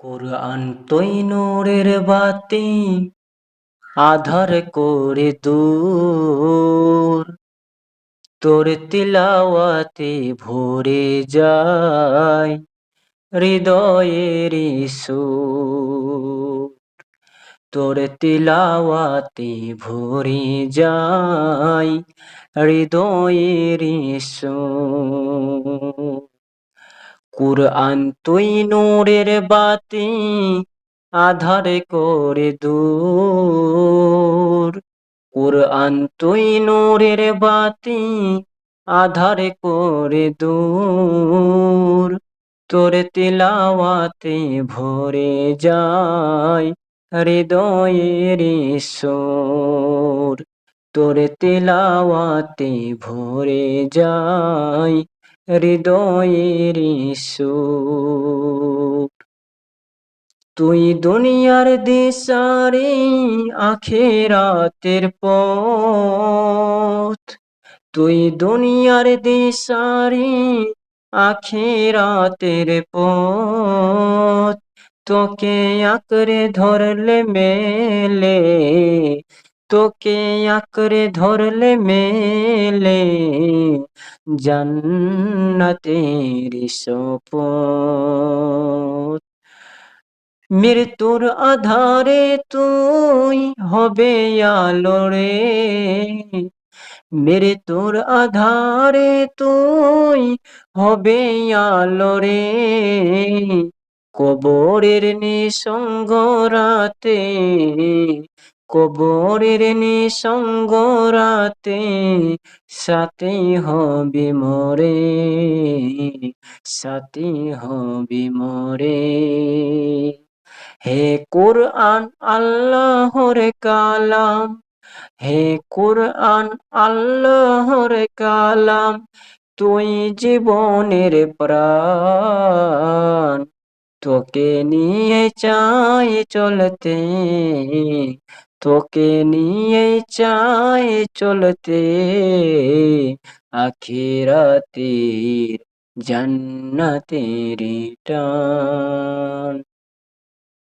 কোরআন তুই নূরের বাতি, আধার করে দূর। তোর তিলাওয়াতে ভরে যায় হৃদয়ের সুর। তোর তিলাওয়াতে ভরে যায় হৃদয়ের সুর। কুরআন তুই নূরের বাতি আধার করে দূর। কুরআন তুই নূরের বাতি আধার করে দূর। তোর তিলাওয়াতে ভরে যায় হৃদয়ের সুর তোর তিলাওয়াতে ভরে যায় হৃদয়ের তুই দুনিয়ার দিশারে আখেরাতের পথ। তুই দুনিয়ার দিশারে আখেরাতের পথ। তোকে আঁকড়ে ধরলে মেলে তোকে আঁকড়ে ধরলে মেলে জান্নাতের সপত মৃত্যুর আধারে তুই হবে আলো রে মৃত্যুর আধারে তুই হবে আলো রে কবরের নিসঙ্গ রাতে কবরের নিসঙ্গ রাতে সাথে হবে মরে, সাথে হবে মরে। হে কোরআন আল্লাহর কালাম, হে কোরআন আল্লাহর কালাম, তুই জীবনের প্রাণ তোকে নিয়ে চাই চলতে। তোকে নিয়ে চাই চলতে। আখিরাতের জান্নাতের টান।